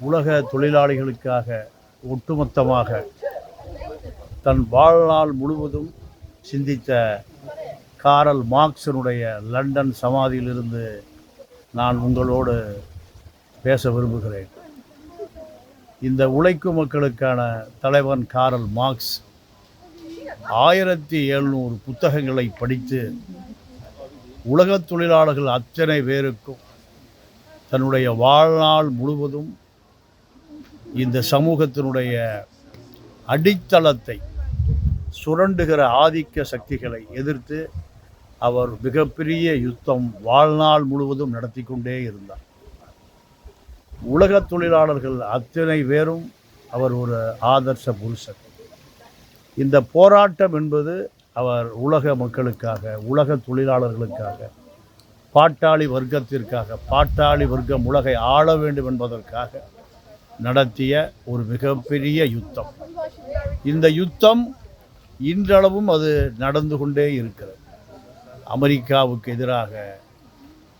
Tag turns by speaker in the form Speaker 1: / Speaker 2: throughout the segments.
Speaker 1: உலக தொழிலாளிகளுக்காக ஒட்டுமொத்தமாக தன் வாழ்நாள் முழுவதும் சிந்தித்த காரல் மார்க்சனுடைய லண்டன் சமாதியிலிருந்து நான் உங்களோடு பேச விரும்புகிறேன். இந்த உழைக்கும் மக்களுக்கான தலைவன் காரல் மார்க்ஸ் ஆயிரத்தி எழுநூறு புத்தகங்களை படித்து உலகத் தொழிலாளர்கள் அத்தனை பேருக்கும் தன்னுடைய வாழ்நாள் முழுவதும் இந்த சமூகத்தினுடைய அடித்தளத்தை சுரண்டுகிற ஆதிக்க சக்திகளை எதிர்த்து அவர் மிகப்பெரிய யுத்தம் வாழ்நாள் முழுவதும் நடத்தி கொண்டே இருந்தார். உலகத் தொழிலாளர்கள் அத்தனை பேரும் அவர் ஒரு ஆதர்ச புருஷன் இந்த போராட்டம் என்பது அவர் உலக மக்களுக்காக உலக தொழிலாளர்களுக்காக பாட்டாளி வர்க்கத்திற்காக பாட்டாளி வர்க்கம் உலகை ஆள வேண்டும் என்பதற்காக நடத்திய ஒரு மிகப்பெரிய யுத்தம். இந்த யுத்தம் இன்றளவும் அது நடந்து கொண்டே இருக்கிறது. அமெரிக்காவுக்கு எதிராக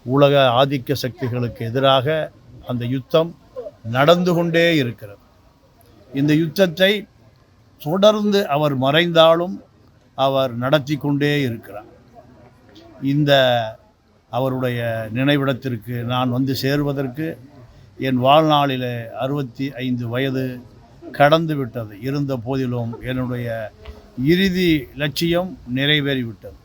Speaker 1: உலக ஆதிக்க சக்திகளுக்கு எதிராக அந்த யுத்தம் நடந்து கொண்டே இருக்கிறது. இந்த யுத்தத்தை தொடர்ந்து அவர் மறைந்தாலும் அவர் நடத்தி கொண்டே இருக்கிறார். இந்த அவருடைய நினைவிடத்திற்கு நான் வந்து சேருவதற்கு என் வாழ்நாளில் அறுபத்தி ஐந்து வயது கடந்து விட்டது. இருந்த போதிலும் என்னுடைய இறுதி லட்சியம் நிறைவேறிவிட்டது.